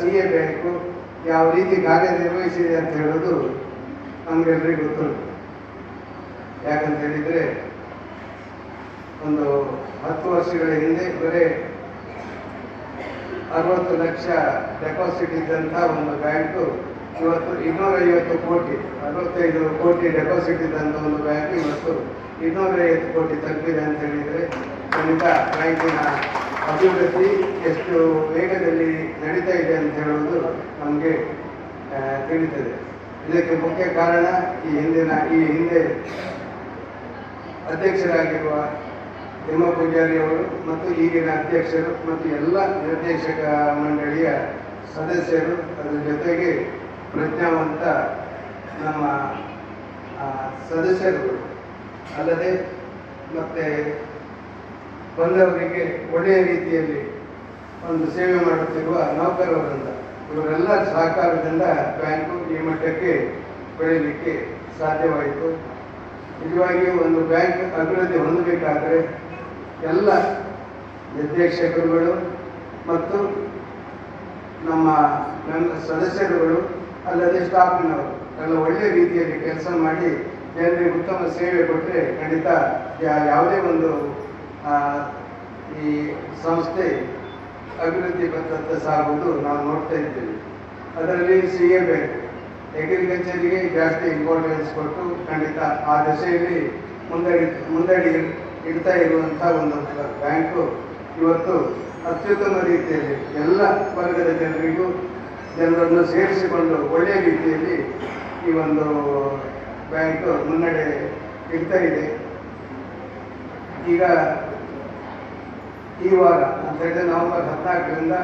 C A bank ಯಾವ ರೀತಿ ಕಾರ್ಯನಿರ್ವಹಿಸಿದೆ ಅಂತ ಹೇಳೋದು ನಮಗೆಲ್ಲರಿಗೂ ಗೊತ್ತುಂಟು. ಯಾಕಂತ ಹೇಳಿದರೆ ಒಂದು ಹತ್ತು ವರ್ಷಗಳ ಹಿಂದೆ ಬರೀ ಅರವತ್ತು ಲಕ್ಷ ಡೆಪಾಸಿಟ್ ಇದ್ದಂಥ ಒಂದು ಬ್ಯಾಂಕು ಇವತ್ತು ಇನ್ನೂರೈವತ್ತು ಕೋಟಿ, ಅರವತ್ತೈದು ಕೋಟಿ ಡೆಪಾಸಿಟ್ ಇದ್ದಂಥ ಒಂದು ಬ್ಯಾಂಕ್ ಇವತ್ತು ಇನ್ನೂರೈವತ್ತು ಕೋಟಿ ತಲುಪಿದೆ ಅಂತ ಹೇಳಿದರೆ ಖಂಡಿತ ಬ್ಯಾಂಕಿನ ಅಭಿವೃದ್ಧಿ ಎಷ್ಟು ವೇಗದಲ್ಲಿ ನಡೀತಾ ಇದೆ ಅಂತ ಹೇಳುವುದು ನಮಗೆ ತಿಳಿತದೆ ಇದಕ್ಕೆ ಮುಖ್ಯ ಕಾರಣ ಈ ಹಿಂದಿನ, ಈ ಹಿಂದೆ ಅಧ್ಯಕ್ಷರಾಗಿರುವ ಹೇಮ ಪೂಜಾರಿ ಅವರು ಮತ್ತು ಈಗಿನ ಅಧ್ಯಕ್ಷರು ಮತ್ತು ಎಲ್ಲ ನಿರ್ದೇಶಕ ಮಂಡಳಿಯ ಸದಸ್ಯರು ಅದರ ಜೊತೆಗೆ ಪ್ರಜ್ಞಾವಂತ ನಮ್ಮ ಸದಸ್ಯರು ಅಲ್ಲದೆ ಮತ್ತೆ ಬಂದವರಿಗೆ ಒಳ್ಳೆಯ ರೀತಿಯಲ್ಲಿ ಒಂದು ಸೇವೆ ಮಾಡುತ್ತಿರುವ ನೌಕರರಿಂದ ಇವರೆಲ್ಲ ಸಹಕಾರದಿಂದ ಬ್ಯಾಂಕು ಈ ಮಟ್ಟಕ್ಕೆ ಬೆಳೀಲಿಕ್ಕೆ ಸಾಧ್ಯವಾಯಿತು. ನಿಜವಾಗಿಯೂ ಒಂದು ಬ್ಯಾಂಕ್ ಅಭಿವೃದ್ಧಿ ಹೊಂದಬೇಕಾದರೆ ಎಲ್ಲ ನಿರ್ದೇಶಕರುಗಳು ಮತ್ತು ನಮ್ಮ ನನ್ನ ಸದಸ್ಯರುಗಳು ಅಲ್ಲದೆ ಸ್ಟಾಫ್ನವರು ಎಲ್ಲ ಒಳ್ಳೆಯ ರೀತಿಯಲ್ಲಿ ಕೆಲಸ ಮಾಡಿ ಜನರಿಗೆ ಉತ್ತಮ ಸೇವೆ ಕೊಟ್ಟರೆ ಖಂಡಿತ ಯಾವುದೇ ಒಂದು ಈ ಸಂಸ್ಥೆ ಅಭಿವೃದ್ಧಿ ಬಂದಂತ ಸಾಗುವುದು ನಾವು ನೋಡ್ತಾ ಇದ್ದೇವೆ. ಅದರಲ್ಲಿ ಸಿ ಎ ಬ್ಯಾಂಕ್ ಅಗ್ರಿಕಲ್ಚರಿಗೆ ಜಾಸ್ತಿ ಇಂಪಾರ್ಟೆನ್ಸ್ ಕೊಟ್ಟು ಖಂಡಿತ ಆ ದಶೆಯಲ್ಲಿ ಮುಂದಡಿ ಮುಂದಡಿ ಇಡ್ತಾ ಇರುವಂಥ ಒಂದು ಬ್ಯಾಂಕು ಇವತ್ತು ಅತ್ಯುತ್ತಮ ರೀತಿಯಲ್ಲಿ ಎಲ್ಲ ವರ್ಗದ ಜನರಿಗೂ ಜನರನ್ನು ಸೇರಿಸಿಕೊಂಡು ಒಳ್ಳೆಯ ರೀತಿಯಲ್ಲಿ ಈ ಒಂದು ಬ್ಯಾಂಕು ಮುನ್ನಡೆ ಇಡ್ತಾ ಇದೆ. ಈಗ ಈ ವಾರ ಅಂತ ಹೇಳಿದ್ರೆ ನವೆಂಬರ್ ಹದಿನಾಲ್ಕರಿಂದ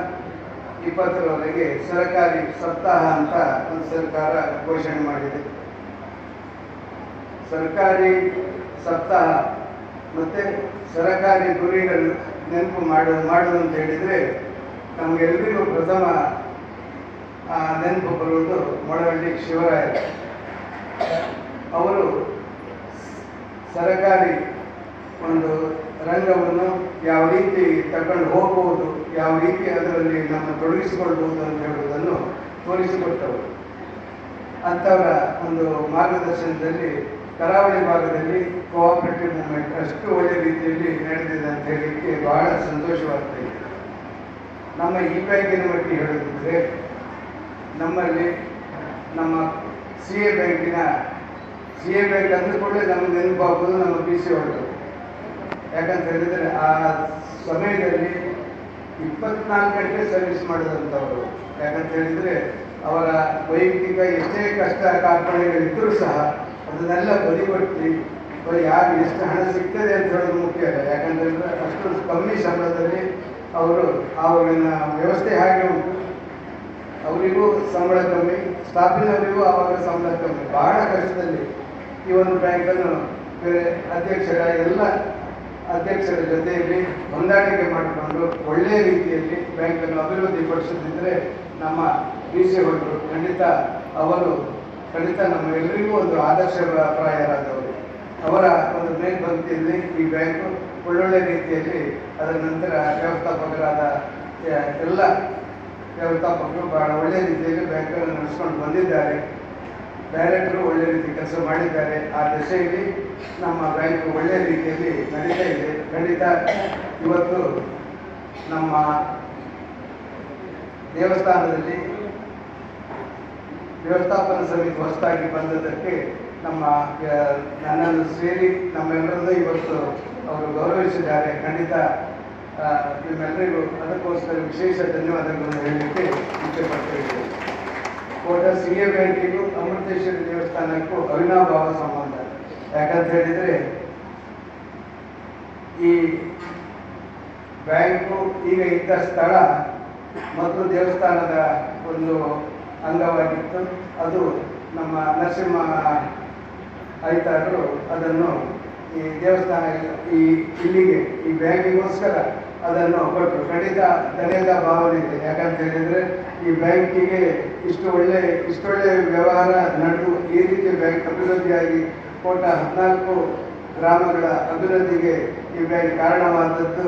ಇಪ್ಪತ್ತರವರೆಗೆ ಸರ್ಕಾರಿ ಸಪ್ತಾಹ ಅಂತ ಒಂದು ಸರ್ಕಾರ ಘೋಷಣೆ ಮಾಡಿದೆ. ಸರ್ಕಾರಿ ಸಪ್ತಾಹ ಮತ್ತೆ ಸರಕಾರಿ ಗುರಿಗಳು ನೆನಪು ಮಾಡು ಮಾಡುವುದು ಅಂತ ಹೇಳಿದರೆ ನಮಗೆಲ್ಲರಿಗೂ ಪ್ರಥಮ ನೆನಪು ಬರುವುದು ಮೊಳವಳ್ಳಿ ಶಿವರಾಯ ಅವರು ಸರಕಾರಿ ಒಂದು ರಂಗವನ್ನು ಯಾವ ರೀತಿ ತಗೊಂಡು ಹೋಗಬಹುದು ಯಾವ ರೀತಿ ಅದರಲ್ಲಿ ನಮ್ಮ ತೊಡಗಿಸಿಕೊಳ್ಬಹುದು ಅಂತ ಹೇಳುವುದನ್ನು ತೋರಿಸಿಕೊಟ್ಟವರು. ಅಂಥವರ ಒಂದು ಮಾರ್ಗದರ್ಶನದಲ್ಲಿ, ಕರಾವಳಿ ಭಾಗದಲ್ಲಿ ಕೋಆಪರೇಟಿವ್ ಮೂಮೆಂಟ್ ಅಷ್ಟು ಒಳ್ಳೆಯ ರೀತಿಯಲ್ಲಿ ನಡೆದಿದೆ ಅಂತ ಹೇಳಲಿಕ್ಕೆ ಬಹಳ ಸಂತೋಷವಾಗ್ತದೆ ನಮ್ಮ ಈ ಬ್ಯಾಂಕಿನ ಬಗ್ಗೆ ಹೇಳೋದಿದ್ರೆ ನಮ್ಮಲ್ಲಿ ನಮ್ಮ ಸಿ ಎ ಬ್ಯಾಂಕಿನ ಸಿ ಎ ಬ್ಯಾಂಕ್ ಅಂದುಕೊಳ್ಳೆ ನಮ್ಗೆ ನೆನಪಾಗೋದು ನಮ್ಮ ಪಿ ಸಿ ಹೊರಟು ಯಾಕಂತ ಹೇಳಿದರೆ ಆ ಸಮಯದಲ್ಲಿ ಇಪ್ಪತ್ನಾಲ್ಕು ಗಂಟೆ ಸರ್ವಿಸ್ ಮಾಡಿದಂಥವರು. ಯಾಕಂತ ಹೇಳಿದರೆ ಅವರ ವೈಯಕ್ತಿಕ ಎಷ್ಟೇ ಕಷ್ಟ ಕಾರ್ಪಣ್ಯಗಳಿದ್ದರೂ ಸಹ ಅದನ್ನೆಲ್ಲ ಬದಿಗೊಟ್ಟು ಅವರು ಯಾರು ಎಷ್ಟು ಹಣ ಸಿಗ್ತದೆ ಅಂತ ಹೇಳೋದು ಮುಖ್ಯ ಅಲ್ಲ. ಯಾಕಂತ ಹೇಳಿದ್ರೆ ಅಷ್ಟು ಕಮ್ಮಿ ಸಂಬಳದಲ್ಲಿ ಅವರು ಆವಾಗಿನ ವ್ಯವಸ್ಥೆ ಹಾಗೆ ಉಂಟು. ಅವರಿಗೂ ಸಂಬಳ ಕಮ್ಮಿ ಸ್ಟಾಫಿನವರಿಗೂ ಆವಾಗ ಸಂಬಳ ಕಮ್ಮಿ. ಬಹಳ ಕಷ್ಟದಲ್ಲಿ ಈ ಒಂದು ಬ್ಯಾಂಕನ್ನು ಬೇರೆ ಅಧ್ಯಕ್ಷರ ಎಲ್ಲ ಅಧ್ಯಕ್ಷರ ಜೊತೆಯಲ್ಲಿ ಹೊಂದಾಣಿಕೆ ಮಾಡಿಕೊಂಡು ಒಳ್ಳೆಯ ರೀತಿಯಲ್ಲಿ ಬ್ಯಾಂಕನ್ನು ಅಭಿವೃದ್ಧಿಪಡಿಸುತ್ತಿದ್ದರೆ ನಮ್ಮ ಡಿ ಭಟ್ರು ಖಂಡಿತ ಅವರು, ಖಂಡಿತ ನಮ್ಮ ಎಲ್ಲರಿಗೂ ಒಂದು ಆದರ್ಶಪ್ರಾಯರಾದವರು ಅವರ ಒಂದು ಮೇಲ್ಪಂಕ್ತಿಯಲ್ಲಿ ಈ ಬ್ಯಾಂಕು ಒಳ್ಳೊಳ್ಳೆ ರೀತಿಯಲ್ಲಿ ಅದರ ನಂತರ ವ್ಯವಸ್ಥಾಪಕರಾದ ಎಲ್ಲ ವ್ಯವಸ್ಥಾಪಕರು ಬಹಳ ಒಳ್ಳೆಯ ರೀತಿಯಲ್ಲಿ ಬ್ಯಾಂಕನ್ನು ನಡೆಸ್ಕೊಂಡು ಬಂದಿದ್ದಾರೆ. ಡೈರೆಕ್ಟರು ಒಳ್ಳೆ ರೀತಿ ಕೆಲಸ ಮಾಡಿದ್ದಾರೆ. ಆ ದಶೆಯಲ್ಲಿ ನಮ್ಮ ಬ್ಯಾಂಕ್ ಒಳ್ಳೆಯ ರೀತಿಯಲ್ಲಿ ನಡೀತಾ ಇದೆ. ಖಂಡಿತ ಇವತ್ತು ನಮ್ಮ ದೇವಸ್ಥಾನದಲ್ಲಿ ವ್ಯವಸ್ಥಾಪನಾ ಸಮಿತಿ ಹೊಸದಾಗಿ ಬಂದದಕ್ಕೆ ನಮ್ಮ ನನ್ನನ್ನು ಸೇರಿ ನಮ್ಮೆಲ್ಲರದ್ದು ಇವತ್ತು ಅವರು ಗೌರವಿಸಿದ್ದಾರೆ. ಖಂಡಿತ ನಿಮ್ಮೆಲ್ಲರಿಗೂ ಅದಕ್ಕೋಸ್ಕರ ವಿಶೇಷ ಧನ್ಯವಾದಗಳನ್ನು ಹೇಳಲಿಕ್ಕೆ ಇಷ್ಟ ಕೋಟ ಸಿ ಎ ಬ್ಯಾಂಕಿಗೂ ಅಮೃತೇಶ್ವರಿ ದೇವಸ್ಥಾನಕ್ಕೂ ಅವಿನಾಭಾವ ಸಂಬಂಧ. ಯಾಕಂತ ಹೇಳಿದರೆ, ಈ ಬ್ಯಾಂಕು ಈಗ ಇದ್ದ ಸ್ಥಳ ಮತ್ತು ದೇವಸ್ಥಾನದ ಒಂದು ಅಂಗವಾಗಿತ್ತು. ಅದು ನಮ್ಮ ನರಸಿಂಹ ಐತಾರರು ಅದನ್ನು ಈ ದೇವಸ್ಥಾನ, ಈ ಇಲ್ಲಿಗೆ, ಈ ಬ್ಯಾಂಕಿಗೋಸ್ಕರ ಅದನ್ನು ಕೊಟ್ಟರು. ಖಂಡಿತ ಧನ್ಯದ ಭಾವನೆ ಇದೆ. ಯಾಕಂತ ಹೇಳಿದರೆ, ಈ ಬ್ಯಾಂಕಿಗೆ ಇಷ್ಟು ಒಳ್ಳೆ, ಇಷ್ಟೊಳ್ಳೆ ವ್ಯವಹಾರ ನಡೆದು ಈ ರೀತಿ ಬ್ಯಾಂಕ್ ಅಭಿವೃದ್ಧಿಯಾಗಿ ಕೋಟ ಹದಿನಾಲ್ಕು ಗ್ರಾಮಗಳ ಅಭಿವೃದ್ಧಿಗೆ ಈ ಬ್ಯಾಂಕ್ ಕಾರಣವಾದದ್ದು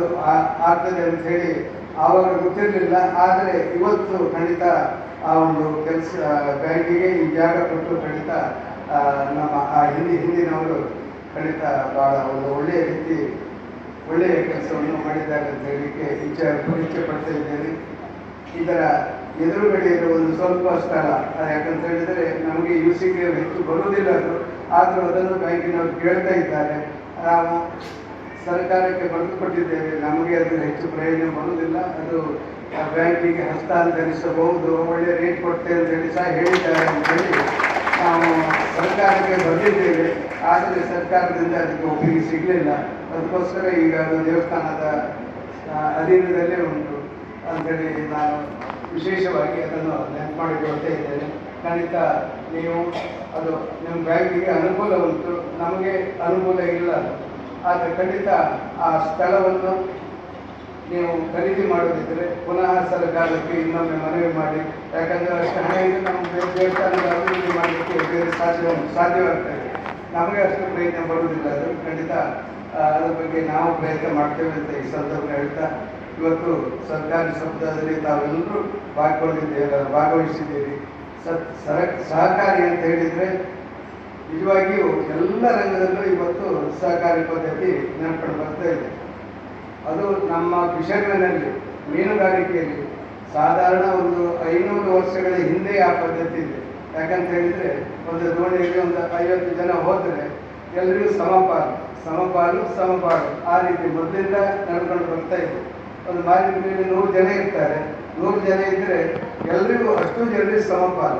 ಆಗ್ತದೆ ಅಂತ ಹೇಳಿ ಆವಾಗ ಗೊತ್ತಿರಲಿಲ್ಲ. ಆದರೆ ಇವತ್ತು ಖಂಡಿತ ಆ ಒಂದು ಕೆಲಸ ಬ್ಯಾಂಕಿಗೆ ಈ ಜಾಗ ಕೊಟ್ಟು ಖಂಡಿತ ನಮ್ಮ ಆ ಹಿಂದಿ ಹಿಂದಿನವರು ಖಂಡಿತ ಭಾಳ ಒಂದು ಒಳ್ಳೆಯ ರೀತಿ ಒಳ್ಳೆಯ ಕೆಲಸವನ್ನು ಮಾಡಿದ್ದಾರೆ ಅಂತ ಹೇಳಿಕ್ಕೆ ಇಚ್ಛೆ ಇಚ್ಛೆ ಪಡ್ತಾ ಇದ್ದೇನೆ. ಇದರ ಎದುರುಗಡೆ ಇರುವ ಒಂದು ಸ್ವಲ್ಪ ಸ್ಥಳ. ಯಾಕಂತ ಹೇಳಿದರೆ ನಮಗೆ ಯು ಸಿಗೆ ಹೆಚ್ಚು ಬರುವುದಿಲ್ಲ ಅದು. ಆದರೂ ಅದನ್ನು ಬ್ಯಾಂಕಿನವರು ಕೇಳ್ತಾ ಇದ್ದಾರೆ. ನಾವು ಸರ್ಕಾರಕ್ಕೆ ಬರೆದು ಕೊಟ್ಟಿದ್ದೇವೆ. ನಮಗೆ ಅದು ಹೆಚ್ಚು ಪ್ರಯೋಜನ ಬರುವುದಿಲ್ಲ. ಅದು ಬ್ಯಾಂಕಿಗೆ ಹಸ್ತಾಂತರಿಸಬಹುದು. ಒಳ್ಳೆ ರೇಟ್ ಕೊಡ್ತೇವೆ ಅಂತೇಳಿ ಸಹ ಹೇಳಿದ್ದಾರೆ ಅಂತ ಹೇಳಿ ನಾವು ಸರ್ಕಾರಕ್ಕೆ ಬರೆದಿದ್ದೇವೆ ಆದರೆ ಸರ್ಕಾರದಿಂದ ಅದಕ್ಕೆ ಒಪ್ಪಿಗೆ ಸಿಗಲಿಲ್ಲ. ಅದಕ್ಕೋಸ್ಕರ ಈಗ ಅದು ದೇವಸ್ಥಾನದ ಅಧೀನದಲ್ಲೇ ಉಂಟು. ಅಂತೇಳಿ ನಾನು ವಿಶೇಷವಾಗಿ ಅದನ್ನು ನೆನಪು ಮಾಡಿಕೊಳ್ತಾ ಇದ್ದೇನೆ. ಖಂಡಿತ ನೀವು ಅದು ನಿಮ್ಮ ಬ್ಯಾಂಕಿಗೆ ಅನುಕೂಲ ಉಂಟು ನಮಗೆ ಅನುಕೂಲ ಇಲ್ಲ. ಆದರೆ ಖಂಡಿತ ಆ ಸ್ಥಳವನ್ನು ನೀವು ಖರೀದಿ ಮಾಡೋದಿದ್ದರೆ ಪುನಃ ಸರ್ಕಾರಕ್ಕೆ ಇನ್ನೊಮ್ಮೆ ಮನವಿ ಮಾಡಿ. ಯಾಕಂದರೆ ಅಷ್ಟು ಹಣ ಇದೆ ನಮ್ಮ ದೇವಸ್ಥಾನದ ಅಭಿವೃದ್ಧಿ ಮಾಡಲಿಕ್ಕೆ ಬೇರೆ ಸಾಧ್ಯ ಸಾಧ್ಯವಾಗ್ತದೆ ನಮಗೆ ಅಷ್ಟು ಪ್ರಯತ್ನ ಬರುವುದಿಲ್ಲ. ಅದು ಖಂಡಿತ ಅದ್ರ ಬಗ್ಗೆ ನಾವು ಪ್ರಯತ್ನ ಮಾಡ್ತೇವೆ ಅಂತ ಈ ಸಂದರ್ಭ ಹೇಳ್ತಾ ಇವತ್ತು ಸರ್ಕಾರಿ ಸಮುದಾಯದಲ್ಲಿ ತಾವೆಲ್ಲರೂ ಭಾಗಗೊಂಡಿದ್ದೀರ ಭಾಗವಹಿಸಿದ್ದೀರಿ. ಸರ, ಸಹಕಾರಿ ಅಂತ ಹೇಳಿದರೆ ನಿಜವಾಗಿಯೂ ಎಲ್ಲ ರಂಗದಲ್ಲೂ ಇವತ್ತು ಸಹಕಾರಿ ಪದ್ಧತಿ ನೆನಪು ಬರ್ತಾ ಇದೆ. ಅದು ನಮ್ಮ ಫಿಶರ್ಮೆನಲ್ಲಿ ಮೀನುಗಾರಿಕೆಯಲ್ಲಿ ಸಾಧಾರಣ ಒಂದು ಐನೂರು ವರ್ಷಗಳ ಹಿಂದೆ ಆ ಪದ್ಧತಿ ಇದೆ. ಯಾಕಂತ ಹೇಳಿದರೆ ಒಂದು ದೋಣಿಯಲ್ಲಿ ಒಂದು ಐವತ್ತು ಜನ ಹೋದರೆ ಎಲ್ಲರಿಗೂ ಸಮಪಾಲು ಸಮಪಾಲು ಸಮಪಾಲು. ಆ ರೀತಿ ಮೊದಲಿಂದ ನಡ್ಕೊಂಡು ಬರ್ತಾ ಇದೆ. ಒಂದು ಮಾರಿನಲ್ಲಿ ನೂರು ಜನ ಇರ್ತಾರೆ. ನೂರು ಜನ ಇದ್ದರೆ ಎಲ್ಲರಿಗೂ ಅಷ್ಟು ಜನರಿಗೆ ಸಮಪಾಲ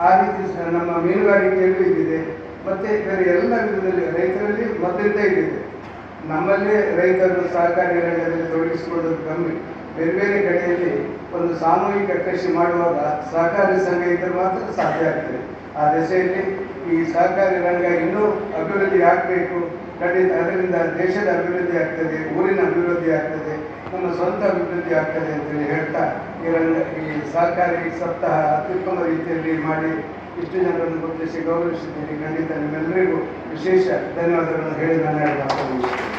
ಆ ರೀತಿ ನಮ್ಮ ಮೀನುಗಾರಿಕೆಯಲ್ಲೂ ಇದ್ದಿದೆ ಮತ್ತೆ ಬೇರೆ ಎಲ್ಲ ವಿಧದಲ್ಲಿ ರೈತರಲ್ಲಿ ಮೊದಲಿಂದ ಇದಿದೆ ನಮ್ಮಲ್ಲಿ ರೈತರು ಸಹಕಾರಿ ರಂಗದಲ್ಲಿ ತೊಡಗಿಸಿಕೊಳ್ಳೋದು ಕಮ್ಮಿ. ಬೇರೆ ಬೇರೆ ಕಡೆಯಲ್ಲಿ ಒಂದು ಸಾಮೂಹಿಕ ಕೃಷಿ ಮಾಡುವಾಗ ಸಹಕಾರಿ ಸಂಘ ಇದ್ದರೆ ಮಾತ್ರ ಸಾಧ್ಯ ಆಗ್ತದೆ. ಆ ದೆಸೆಯಲ್ಲಿ ಈ ಸಹಕಾರಿ ರಂಗ ಇನ್ನೂ ಅಭಿವೃದ್ಧಿ ಆಗಬೇಕು. ಖಂಡಿತ ಅದರಿಂದ ದೇಶದ ಅಭಿವೃದ್ಧಿ ಆಗ್ತದೆ, ಊರಿನ ಅಭಿವೃದ್ಧಿ ಆಗ್ತದೆ, ನಮ್ಮ ಸ್ವಂತ ಅಭಿವೃದ್ಧಿ ಆಗ್ತದೆ ಅಂತೇಳಿ ಹೇಳ್ತಾ ಈ ರಂಗ, ಈ ಸರ್ಕಾರಿ ಸಪ್ತಾಹ ಅತ್ಯುತ್ತಮ ರೀತಿಯಲ್ಲಿ ಮಾಡಿ ಇಷ್ಟು ಜನರನ್ನು ಗುರುತಿಸಿ ಗೌರವಿಸಿದ್ದೀನಿ ಖಂಡಿತ ನಿಮ್ಮೆಲ್ಲರಿಗೂ ವಿಶೇಷ ಧನ್ಯವಾದಗಳನ್ನು ಹೇಳಿ ನಾನು ಹೇಳಿ ಮಾತಾಡಿದ್ದೀನಿ